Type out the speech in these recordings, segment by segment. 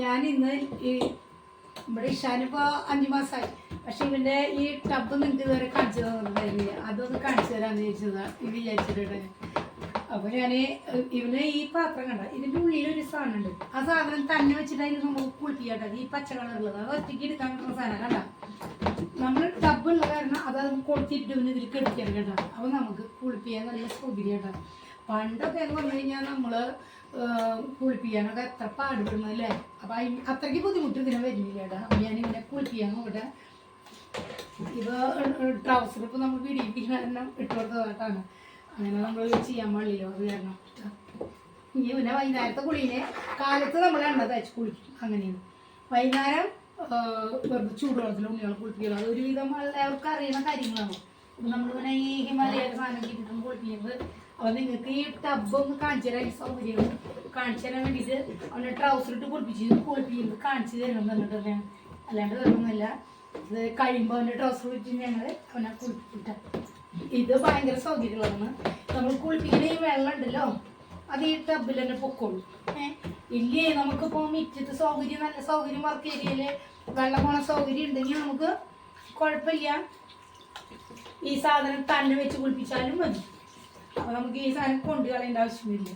ഞാൻ ഇന്ന് ഈ ഇവിടെ ഇഷാനിപ്പോ അഞ്ചു മാസമായി പക്ഷെ ഇവന്റെ ഈ ടബ് നിങ്ങൾക്ക് ഇതുവരെ കാണിച്ചു തന്നിട്ടുണ്ടായിരുന്നില്ല. അതൊന്ന് കാണിച്ചു തരാന്ന് ചോദിച്ചതാണ് ഇത് വിചാരിച്ചിട്ടുണ്ട്. അപ്പൊ ഞാൻ ഇവന് ഈ പാത്രം കണ്ട ഇതിന്റെ ഉള്ളിലൊരു സാധനം ഉണ്ട് ആ സാധനം തന്നെ വെച്ചിട്ട് വെച്ചിട്ടായിരുന്നു നമുക്ക് കുളിപ്പിക്കാട്ടത് ഈ പച്ച കളറുള്ളത് അത് ഒറ്റയ്ക്ക് എടുക്കാൻ പറ്റുന്ന സാധനം കണ്ട നമ്മൾ ടബ് ഉള്ള കാരണം അത് കൊടുത്തിട്ട് ഇവന് ഇതിൽ കെടുക്കാൻ കേട്ടോ. അപ്പൊ നമുക്ക് കുളിപ്പിക്കാൻ നല്ല സൗകര്യം കേട്ടോ പണ്ടൊക്കെ എന്ന് പറഞ്ഞു കഴിഞ്ഞാൽ നമ്മൾ കുളിപ്പിക്കാനൊക്കെ എത്ര പാടുപെടുന്നു അല്ലേ? അപ്പൊ അതിന് അത്രയ്ക്ക് ബുദ്ധിമുട്ട് ഇതിനെ വരുന്നില്ല കേട്ടോ. അപ്പൊ ഞാൻ ഇങ്ങനെ കുളിപ്പിക്കാൻ നോക്കട്ടെ. ഇത് ട്രൗസർ ഇപ്പൊ നമ്മൾ പിടിപ്പിക്കുന്ന ഇട്ട് കൊടുത്തതായിട്ടാണ് അങ്ങനെ നമ്മൾ ചെയ്യാൻ പാടില്ലല്ലോ അത് കാരണം. ഇനി പിന്നെ വൈകുന്നേരത്തെ കുളിയിലെ കാലത്ത് നമ്മൾ എണ്ണ തയ്ച്ച് കുളിക്കും. അങ്ങനെയാണ്. വൈകുന്നേരം വെറുതെ ചൂടുവെള്ളത്തിൽ ഉണ്ണികളെ കുളിപ്പിക്കുക അത് ഒരുവിധം എല്ലാവർക്കും അറിയുന്ന കാര്യങ്ങളാണ്. നമ്മൾ ഇങ്ങനെ ഈ ഹിമാലയ സാധനം കിട്ടിയിട്ട് കുളിപ്പിക്കുന്നത് അപ്പോൾ നിങ്ങൾക്ക് ഈ ടബ് ഒന്ന് കാണിച്ചു തരാൻ സൗകര്യം കാണിച്ചു തരാൻ അവനെ ട്രൗസർ ഇട്ട് കുളിപ്പിച്ച് കുളിപ്പിക്കുന്നത് കാണിച്ചു തരണം എന്നിട്ട് ഞാൻ അല്ലാണ്ട് വേറൊന്നുമില്ല. ഇത് കഴിയുമ്പോൾ അവന്റെ ട്രൗസർ വെച്ച് ഞങ്ങൾ അവനെ കുളിപ്പിച്ചിട്ട ഇത് ഭയങ്കര സൗകര്യങ്ങളാണ് നമ്മൾ കുളിപ്പിക്കുന്ന ഈ വെള്ളം ഉണ്ടല്ലോ അത് ഈ ടബിൽ തന്നെ പൊക്കോളൂ. ഏഹ് ഇല്ലേ നമുക്കിപ്പോൾ മിറ്റത്ത് സൗകര്യം നല്ല സൗകര്യം വർക്ക് ഏരിയയിൽ വെള്ളം പോണ സൗകര്യം ഉണ്ടെങ്കിൽ നമുക്ക് കുഴപ്പമില്ല. ഈ സാധനം തന്നെ വെച്ച് കുളിപ്പിച്ചാലും മതി. നമുക്ക് ഈ സാധനം കൊണ്ടു കളയേണ്ട ആവശ്യമില്ല.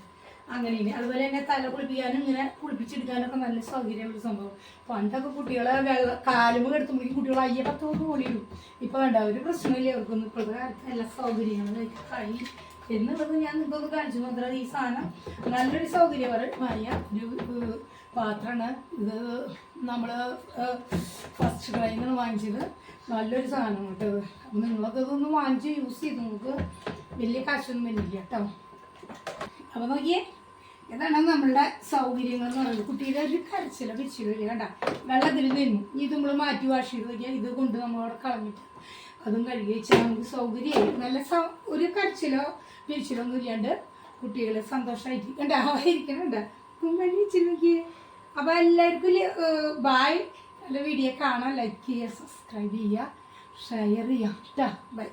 അങ്ങനെയാണ്. അതുപോലെ തന്നെ തല കുളിപ്പിക്കാനും ഇങ്ങനെ കുളിപ്പിച്ചെടുക്കാനൊക്കെ നല്ല സൗകര്യമുള്ള സംഭവം. പണ്ടൊക്കെ കുട്ടികളെ വെള്ള കാലുമ്പ് എടുത്തുമ്പോഴേക്കും കുട്ടികൾ പത്തോന്ന് ഓടിയിടും ഇപ്പൊ വേണ്ട ഒരു പ്രശ്നമില്ല അവർക്കൊന്നും ഇപ്പോഴത്തെ കാലത്ത് എല്ലാ സൗകര്യങ്ങളും കഴി എന്നുള്ളത് ഞാൻ നിങ്ങൾക്കൊന്ന് കാണിച്ചു മാത്രമല്ല ഈ സാധനം നല്ലൊരു സൗകര്യപരമായ ഒരു പാത്രമാണ്. ഇത് നമ്മൾ ഫസ്റ്റ് കടയിൽ വാങ്ങിച്ചത്. നല്ലൊരു സാധനം കേട്ടോ. അപ്പം നിങ്ങളൊക്കെ ഇതൊന്ന് വാങ്ങിച്ച് യൂസ് ചെയ്ത് നമുക്ക് വലിയ കാശൊന്നും വരില്ല കേട്ടോ. അപ്പോൾ നോക്കിയേ ഇതാണ് നമ്മളുടെ സൗകര്യങ്ങൾ എന്ന് പറയുന്നത്. കുട്ടിയുടെ ഒരു കരച്ചില പിരിച്ചിലോ വരിക കണ്ട. വെള്ളത്തിൽ നിന്നു. ഇത് നമ്മൾ മാറ്റി വാഷ് ചെയ്ത് നോക്കിയാൽ ഇത് കൊണ്ട് നമ്മളവിടെ കളഞ്ഞിട്ട് അതും കഴുകി വെച്ചാൽ നമുക്ക് സൗകര്യമായി. നല്ല സൗ ഒരു കരച്ചിലോ പിരിച്ചിലോ ഒന്നും ഇല്ലാണ്ട് കുട്ടികൾ സന്തോഷമായിട്ട് കണ്ട. ഇരിക്കണുണ്ട് കുമ്പഴി നോക്കിയേ. അപ്പോൾ എല്ലാവർക്കും ബായ് നല്ല വീഡിയോ കാണാൻ ലൈക്ക് ചെയ്യുക സബ്സ്ക്രൈബ് ചെയ്യുക ഷെയർ കേട്ടോ ബൈ